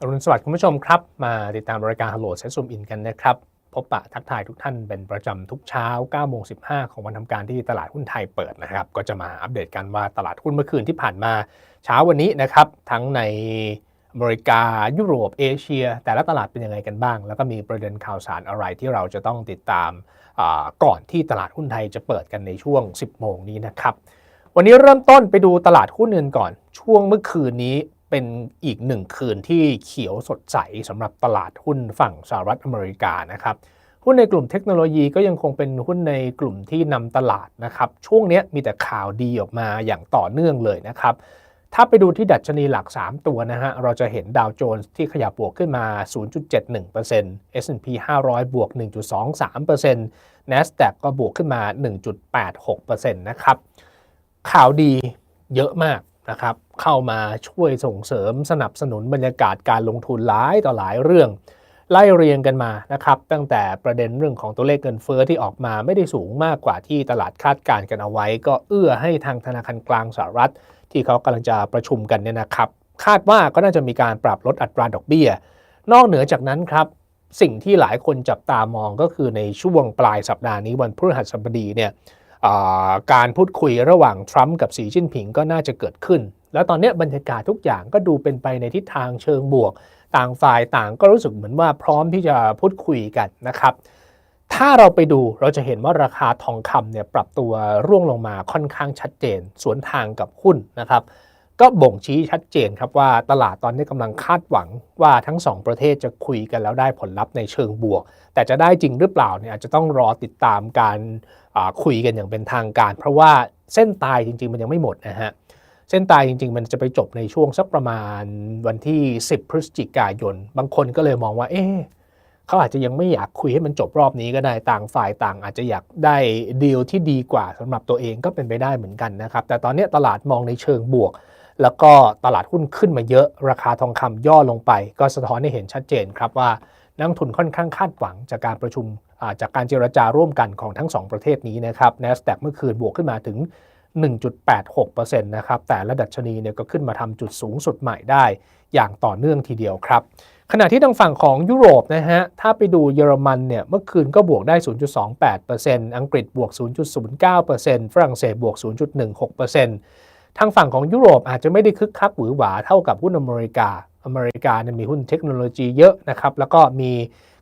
อรุณสวัสดิ์คุณผู้ชมครับ มาติดตามรายการฮัลโหลเซซูมอินกันนะครับ พบปะทักทายทุกท่านเป็นประจำทุกเช้า9โมง15 ของวันทำการที่ตลาดหุ้นไทยเปิดนะครับ ก็จะมาอัปเดตกันว่าตลาดหุ้นเมื่อคืนที่ผ่านมาเช้าวันนี้นะครับ ทั้งในอเมริกายุโรปเอเชีย แต่ละตลาดเป็นยังไงกันบ้าง แล้วก็มีประเด็นข่าวสารอะไรที่เราจะต้องติดตามก่อนที่ตลาดหุ้นไทยจะเปิดกันในช่วง 10 โมงนี้นะครับ วันนี้เริ่มต้นไปดูตลาดหุ้นเงินก่อน ช่วงเมื่อคืนนี้ เป็นอีกหนึ่งคืนที่เขียวสดใสสำหรับตลาดหุ้นฝั่งสหรัฐอเมริกานะครับหุ้นในกลุ่มเทคโนโลยีก็ยังคงเป็นหุ้นในกลุ่มที่นำตลาดนะครับช่วงนี้มีแต่ข่าวดีออกมาอย่างต่อเนื่องเลยนะครับถ้าไปดูที่ดัชนีหลัก 3 ตัวนะฮะ เราจะเห็นดาวโจนส์ที่ขยับบวกขึ้นมา 0.71% S&P 500 บวก 1.23% NASDAQ ก็บวกขึ้นมา 1.86%นะครับ ข่าวดีเยอะมาก นะครับเข้ามาช่วยส่งเสริมสนับสนุนบรรยากาศการลงทุนหลายต่อหลายเรื่อง ไล่เรียงกันมานะครับตั้งแต่ประเด็นเรื่องของตัวเลขเงินเฟอ้อที่ออกมาไม่ได้สูงมากกว่าที่ตลาดคาดการณ์กันเอาไว้ ก็เอื้อให้ทางธนาคารกลางสหรัฐ ที่เขากำลังจะประชุมกันเนี่ยนะครับคาดว่าก็น่าจะมีการปรับลดอัตราดอกเบี้ย นอกเหนือจากนั้นครับสิ่งที่หลายคนจับตามองก็คือในช่วงปลายสัปดาห์นี้วันพฤหัสบดีเนี่ย การพูดคุยระหว่างทรัมป์กับสีจิ้นผิงก็น่าจะเกิดขึ้น แล้วตอนนี้บรรยากาศทุกอย่างก็ดูเป็นไปในทิศทางเชิงบวก ต่างฝ่ายต่างก็รู้สึกเหมือนว่าพร้อมที่จะพูดคุยกันนะครับ ถ้าเราไปดูเราจะเห็นว่าราคาทองคำเนี่ยปรับตัวร่วงลงมาค่อนข้างชัดเจน สวนทางกับหุ้นนะครับ ก็บ่งชี้ชัดเจนครับว่าตลาดตอนนี้กำลังคาดหวังว่าทั้งสองประเทศจะคุยกันแล้วได้ผลลัพธ์ในเชิงบวก แต่จะได้จริงหรือเปล่าเนี่ยอาจจะต้องรอติดตามการคุยกันอย่างเป็นทางการ เพราะว่าเส้นตายจริง ๆ มันยังไม่หมดนะฮะเส้นตายจริง ๆ มันจะไปจบในช่วงสักประมาณวันที่ 10 พฤศจิกายน บางคนก็เลยมองว่าเอ๊ะเขาอาจจะยังไม่อยากคุยให้มันจบรอบนี้ก็ได้ต่างฝ่ายต่าง อาจจะอยากได้ดีลที่ดีกว่าสำหรับตัวเองก็เป็นไปได้เหมือนกันนะครับแต่ตอนนี้ตลาดมองในเชิงบวก แล้วก็ตลาดหุ้นขึ้นมาเยอะ ราคาทองคำย่อลงไป ก็สะท้อนให้เห็นชัดเจนครับว่านักทุนค่อนข้างคาดหวังจากการประชุมาจากการเจรจาร่วมกันของทั้งสองประเทศนี้นะครับ NASDAQ เมื่อคืนบวกขึ้นมาถึง 1.86%นะครับ แต่ละดัชนีเนี่ยก็ขึ้นมาทำจุดสูงสุดใหม่ได้อย่างต่อเนื่องทีเดียวครับ ขณะที่ทางฝั่งของยุโรปนะฮะ ถ้าไปดูเยอรมันเนี่ย เมื่อคืนก็บวกได้ 0.28%อังกฤษบวก 0.09%ฝรั่งเศสบวก 0.16% ทางฝั่งของยุโรปอาจจะไม่ได้คึกคักหวือหวาเท่ากับหุ้นอเมริกา อเมริกาเนี่ยมีหุ้นเทคโนโลยีเยอะนะครับ แล้วก็มี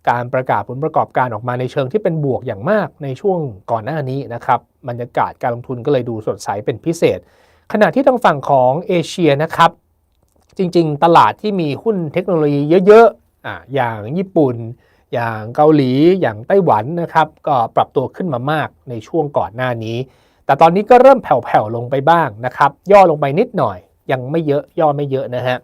การประกาศผลประกอบการออกมาในเชิงที่เป็นบวกอย่างมากในช่วงก่อนหน้านี้นะครับบรรยากาศการลงทุนก็เลยดูสดใสเป็นพิเศษ ขณะที่ทางฝั่งของเอเชียนะครับ จริงๆ ตลาดที่มีหุ้นเทคโนโลยีเยอะๆอะอย่างญี่ปุ่น อย่างเกาหลี อย่างไต้หวันนะครับ ก็ปรับตัวขึ้นมามากในช่วงก่อนหน้านี้ แต่ตอนนี้ก็เริ่มแผ่วๆลงไปบ้างนะครับ ย่อลงไปนิดหน่อย ยังไม่เยอะ ย่อไม่เยอะนะฮะ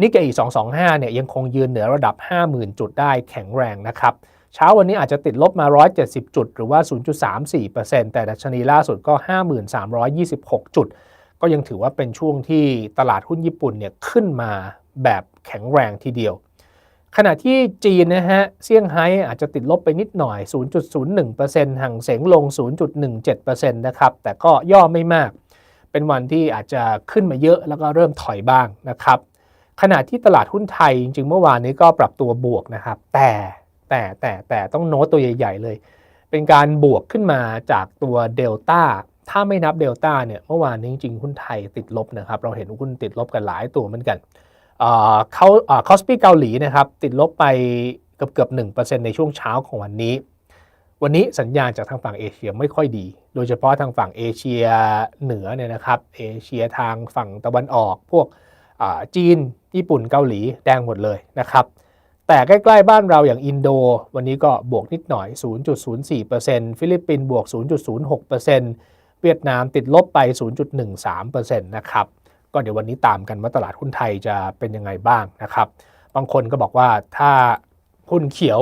นิกเกอี225 เนี่ยยังคงยืนเหนือระดับ 50,000 จุดได้แข็งแรงนะครับ เช้าวันนี้อาจจะติดลบมา 170 จุด หรือว่า 0.34%แต่ดัชนีล่าสุดก็ 5326 จุด ก็ยังถือว่าเป็นช่วงที่ตลาดหุ้นญี่ปุ่นเนี่ยขึ้นมาแบบแข็งแรงทีเดียว ขณะที่จีนนะฮะเซี่ยงไฮ้อาจจะติดลบไปนิดหน่อย 0.01%ห่างเสงลง 0.17%นะครับ แต่ก็ย่อไม่มาก เป็นวันที่อาจจะขึ้นมาเยอะแล้วก็เริ่มถอยบ้างนะครับ ขณะที่ตลาดหุ้นไทย จริงๆเมื่อวานนี้ก็ปรับตัวบวกนะครับ แต่แต่แต่แต่ต้องโน้ตตัวใหญ่ ๆ เลย เป็นการบวกขึ้นมาจากตัวเดลต้าถ้าไม่นับเดลต้าเนี่ยเมื่อวานนี้จริงๆหุ้นไทยติดลบนะครับ เราเห็นหุ้นติดลบกันหลายตัวเหมือนกัน เขาคอสปีเกาหลีนะครับติดลบไปเกือบเกือบหนึ่งเปอร์เซ็นต์ในช่วงเช้าของวันนี้ วันนี้สัญญาณจากทางฝั่งเอเชียไม่ค่อยดี โดยเฉพาะทางฝั่งเอเชียเหนือเนี่ยนะครับเอเชียทางฝั่งตะวันออกพวกจีน ญี่ปุ่นเกาหลีแดงหมดเลยนะครับแต่ใกล้ๆบ้านเราอย่างอินโด วันนี้ก็บวกนิดหน่อย 0.04%ฟิลิปปินส์บวก 0.06%เวียดนามติดลบไป 0.13%นะครับ ก็เดี๋ยววันนี้ตามกันว่าตลาดหุ้นไทยจะเป็นยังไงบ้างนะครับ บางคนก็บอกว่าถ้าหุ้นเขียว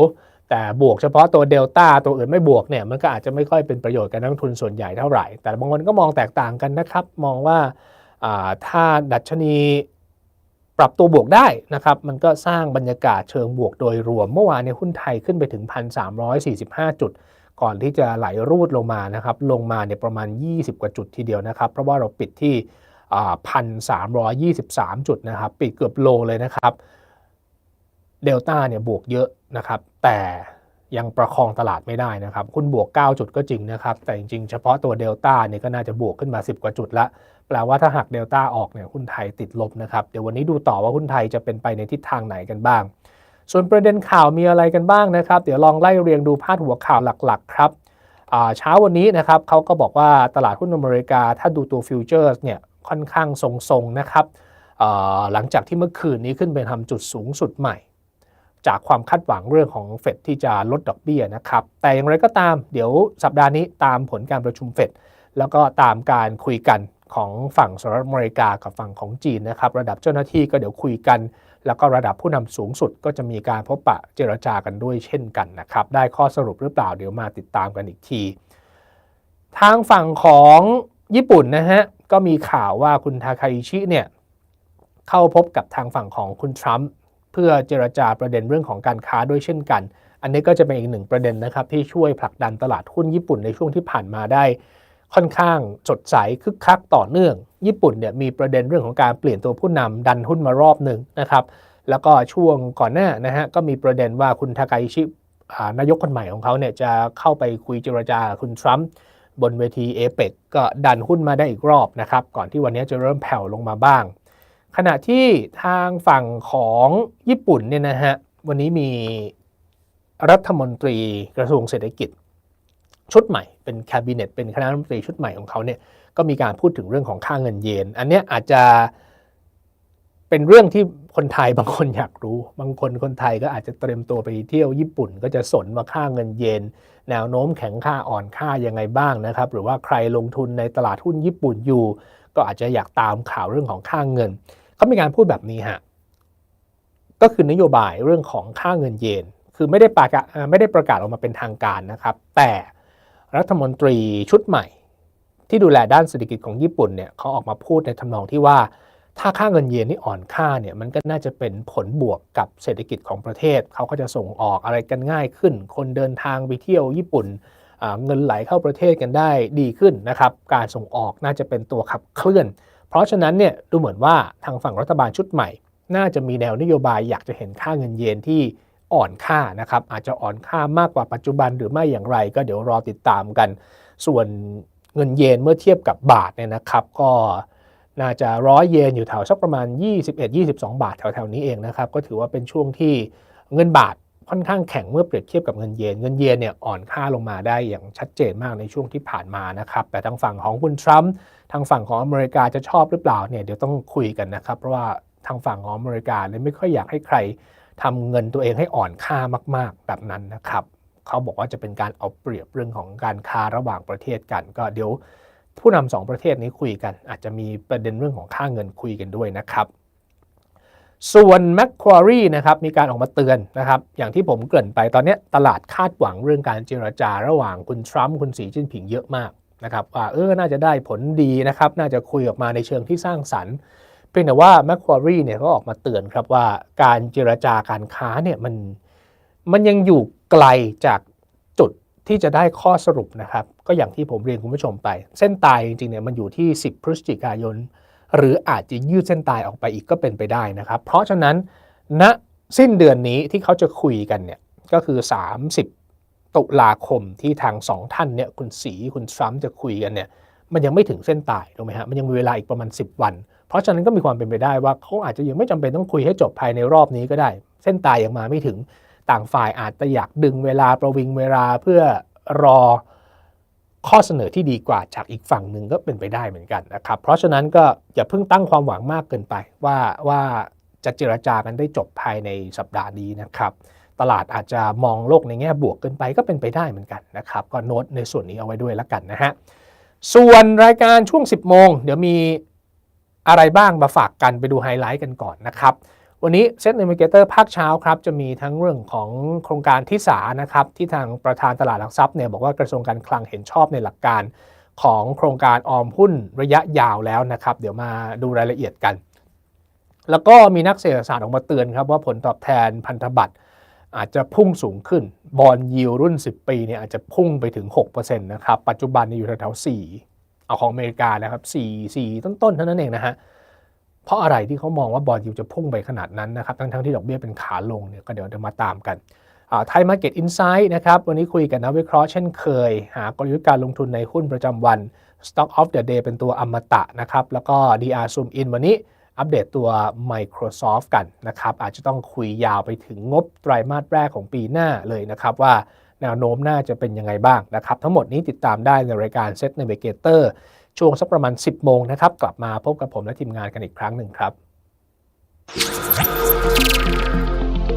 แต่บวกเฉพาะตัวเดลต้าตัวอื่นไม่บวกเนี่ยมันก็อาจจะไม่ค่อยเป็นประโยชน์กับนักทุนส่วนใหญ่เท่าไหร่ แต่บางคนก็มองแตกต่างกันนะครับ มองว่าถ้าดัชนีปรับตัวบวกได้นะครับ มันก็สร้างบรรยากาศเชิงบวกโดยรวม เมื่อวานเนี่ยหุ้นไทยขึ้นไปถึง 1,345 จุด ก่อนที่จะไหลรูดลงมานะครับ ลงมาเนี่ยประมาณ 20 กว่าจุดทีเดียวนะครับ เพราะว่าเราปิดที่ พันสามจุดนะครับ ปิดเกือบโลเลยนะครับเดลต้าเนี่ยบวกเยอะนะครับ แต่ยังประคองตลาดไม่ได้นะครับหุ้นบวก 9 จุดก็จริงนะครับ แต่จริงๆ เฉพาะตัวเดลต้าเนี่ยก็น่าจะบวกขึ้นมา 10 กว่าจุดละ แปลว่าถ้าหักเดลต้าออกเนี่ยหุ้นไทยติดลบนะครับ เดี๋ยววันนี้ดูต่อว่าหุ้นไทยจะเป็นไปในทิศทางไหนกันบ้าง ส่วนประเด็นข่าวมีอะไรกันบ้างนะครับ เดี๋ยวลองไล่เรียงดูพาดหัวข่าวหลักๆ ครับเช้าวันนี้นะครับเขาก็บอกว่าตลาดหุ้นอเมริกาถ้าดูตัวฟิวเจอร์สเนี่ย ค่อนข้างทรงๆนะครับหลังจากที่เมื่อคืนนี้ขึ้นไปทำจุดสูงสุดใหม่ จากความคาดหวังเรื่องของเฟดที่จะลดดอกเบี้ยนะครับ แต่อย่างไรก็ตามเดี๋ยวสัปดาห์นี้ตามผลการประชุมเฟดแล้วก็ตามการคุยกันของฝั่งสหรัฐอเมริกากับฝั่งของจีนนะครับ ระดับเจ้าหน้าที่ก็เดี๋ยวคุยกัน แล้วก็ระดับผู้นำสูงสุดก็จะมีการพบปะเจรจากันด้วยเช่นกันนะครับ ได้ข้อสรุปหรือเปล่าเดี๋ยวมาติดตามกันอีกที ทางฝั่งของญี่ปุ่นนะฮะ ก็มีข่าวว่าคุณทาคาอิชิเนี่ยเข้าพบกับทางฝั่งของคุณทรัมป์เพื่อเจรจาประเด็นเรื่องของการค้าด้วยเช่นกัน อันนี้ก็จะเป็นอีกหนึ่งประเด็นนะครับที่ช่วยผลักดันตลาดหุ้นญี่ปุ่นในช่วงที่ผ่านมาได้ ค่อนข้างสดใสคึกคักต่อเนื่อง ญี่ปุ่นเนี่ยมีประเด็นเรื่องของการเปลี่ยนตัวผู้นำดันหุ้นมารอบหนึ่งนะครับแล้วก็ช่วงก่อนหน้านะฮะก็มีประเด็นว่าคุณทากาอิชินายกคนใหม่ของเขาเนี่ยจะเข้าไปคุยเจรจาคุณทรัมป์ บนเวทีเอเปกก็ดันหุ้นมาได้อีกรอบนะครับ ก่อนที่วันนี้จะเริ่มแผ่วลงมาบ้าง ขณะที่ทางฝั่งของญี่ปุ่นเนี่ยนะฮะ วันนี้มีรัฐมนตรีกระทรวงเศรษฐกิจ ชุดใหม่เป็นแคบิเนตเป็นคณะรัฐมนตรีชุดใหม่ของเขาเนี่ยก็มีการพูดถึงเรื่องของค่าเงินเยน อันนี้อาจจะ เป็นเรื่องที่คนไทยบางคนอยากรู้ บางคนคนไทยก็อาจจะเตรียมตัวไปเที่ยวญี่ปุ่น ก็จะสนว่าค่าเงินเยนแนวโน้มแข็งค่าอ่อนค่ายังไงบ้างนะครับ หรือว่าใครลงทุนในตลาดหุ้นญี่ปุ่นอยู่ ก็อาจจะอยากตามข่าวเรื่องของค่าเงินเขามีการพูดแบบนี้ฮะก็คือนโยบายเรื่องของค่าเงินเยน คือไม่ได้ประกาศไม่ได้ประกาศออกมาเป็นทางการนะครับ แต่รัฐมนตรีชุดใหม่ ที่ดูแลด้านเศรษฐกิจของญี่ปุ่นเนี่ยเขาออกมาพูดในทำนองที่ว่า ถ้าค่าเงินเยนนี่อ่อนค่าเนี่ยมันก็น่าจะเป็นผลบวกกับเศรษฐกิจของประเทศ เขาก็จะส่งออกอะไรกันง่ายขึ้น คนเดินทางไปเที่ยวญี่ปุ่น เงินไหลเข้าประเทศกันได้ดีขึ้นนะครับ การส่งออกน่าจะเป็นตัวขับเคลื่อน เพราะฉะนั้นเนี่ยดูเหมือนว่าทางฝั่งรัฐบาลชุดใหม่ น่าจะมีแนวนโยบายอยากจะเห็นค่าเงินเยนที่อ่อนค่านะครับอาจจะอ่อนค่ามากกว่าปัจจุบันหรือไม่อย่างไร ก็เดี๋ยวรอติดตามกัน ส่วนเงินเยนเมื่อเทียบกับบาทเนี่ยนะครับ ก็ น่าจะร้อยเยนอยู่แถวสักประมาณ 21-22 บาทแถวๆนี้เองนะครับ ก็ถือว่าเป็นช่วงที่เงินบาทค่อนข้างแข็งเมื่อเปรียบเทียบกับเงินเยน เงินเยนเนี่ยอ่อนค่าลงมาได้อย่างชัดเจนมากในช่วงที่ผ่านมานะครับ แต่ทางฝั่งของคุณทรัมป์ทางฝั่งของอเมริกาจะชอบหรือเปล่าเนี่ยเดี๋ยวต้องคุยกันนะครับ เพราะว่าทางฝั่งของอเมริกาเนี่ยไม่ค่อยอยากให้ใครทำเงินตัวเองให้อ่อนค่ามาก ๆ แบบนั้นนะครับ เขาบอกว่าจะเป็นการเอาเปรียบเรื่องของการค้าระหว่างประเทศกัน ก็เดี๋ยว ผู้นำสองประเทศนี้คุยกัน อาจจะมีประเด็นเรื่องของค่าเงินคุยกันด้วยนะครับ ส่วน Macquarie นะครับมีการออกมาเตือนนะครับ อย่างที่ผมเกริ่นไปตอนนี้ตลาดคาดหวังเรื่องการเจรจาระหว่างคุณทรัมป์คุณสีจิ้นผิงเยอะมากนะครับว่าเออน่าจะได้ผลดีนะครับ น่าจะคุยออกมาในเชิงที่สร้างสรรค์เพียงแต่ว่า Macquarie เนี่ยก็ออกมาเตือนครับว่าการเจรจาการค้าเนี่ยมันมันยังอยู่ไกลจาก ที่จะได้ข้อสรุปนะครับ ก็อย่างที่ผมเรียนคุณผู้ชมไป เส้นตายจริงๆเนี่ยมันอยู่ที่ 10 พฤศจิกายน หรืออาจจะยืดเส้นตายออกไปอีกก็เป็นไปได้นะครับ เพราะฉะนั้นณนะสิ้นเดือนนี้ที่เขาจะคุยกันเนี่ยก็คือ 30 ตุลาคมที่ทางสองท่านเนี่ยคุณสีคุณทรัมป์จะคุยกันเนี่ยมันยังไม่ถึงเส้นตายถูกไหมฮะมันยังมีเวลาอีกประมาณ 10 วัน เพราะฉะนั้นก็มีความเป็นไปได้ว่าเขาอาจจะยังไม่จำเป็นต้องคุยให้จบภายในรอบนี้ก็ได้ เส้นตายยังมาไม่ถึง ต่างฝ่ายอาจจะอยากดึงเวลาประวิงเวลาเพื่อรอข้อเสนอที่ดีกว่าจากอีกฝั่งหนึ่งก็เป็นไปได้เหมือนกันนะครับ เพราะฉะนั้นก็อย่าเพิ่งตั้งความหวังมากเกินไป ว่าว่าจะเจรจากันได้จบภายในสัปดาห์นี้นะครับ ตลาดอาจจะมองโลกในแง่บวกเกินไปก็เป็นไปได้เหมือนกันนะครับ ก็โน้ตในส่วนนี้เอาไว้ด้วยแล้วกันนะฮะส่วนรายการช่วง 10 โมง เดี๋ยวมีอะไรบ้างมาฝากกันไปดูไฮไลท์กันก่อนนะครับ วันนี้เซ็ตอินดิเคเตอร์ภาคเช้าครับจะมีทั้งเรื่องของโครงการที่สานะครับที่ทางประธานตลาดหลักทรัพย์เนี่ยบอกว่ากระทรวงการคลังเห็นชอบในหลักการของโครงการออมหุ้นระยะยาวแล้วนะครับ เดี๋ยวมาดูรายละเอียดกัน แล้วก็มีนักเศรษฐศาสตร์ออกมาเตือนครับว่าผลตอบแทนพันธบัตรอาจจะพุ่งสูงขึ้น บอลยิวรุ่น 10 ปีเนี่ยอาจจะพุ่งไปถึง6%นะครับ ปัจจุบันอยู่แถวๆ4เอาของอเมริกานะครับ4 4ต้นๆเท่านั้นเองนะฮะ เพราะอะไรที่เขามองว่าบอลยูจะพุ่งไปขนาดนั้นนะครับ ทั้งๆที่ดอกเบี้ยเป็นขาลงเนี่ยก็เดี๋ยวเดี๋ยวมาตามกันไทยมาร์เก็ตอินไซด์นะครับ วันนี้คุยกับนักวิเคราะห์เช่นเคย หากลยุทธ์การลงทุนในหุ้นประจำวัน Stock of the Day เป็นตัวอมตะนะครับ แล้วก็ DR Zoom In วันนี้อัปเดตตัว Microsoft กันนะครับ อาจจะต้องคุยยาวไปถึงงบไตรมาสแรกของปีหน้าเลยนะครับว่าแนวโน้มน่าจะเป็นยังไงบ้างนะครับ ทั้งหมดนี้ติดตามได้ในรายการ Set Navigator ช่วงสักประมาณ 10 โมงนะครับ กลับมาพบกับผมและทีมงานกันอีกครั้งหนึ่งครับ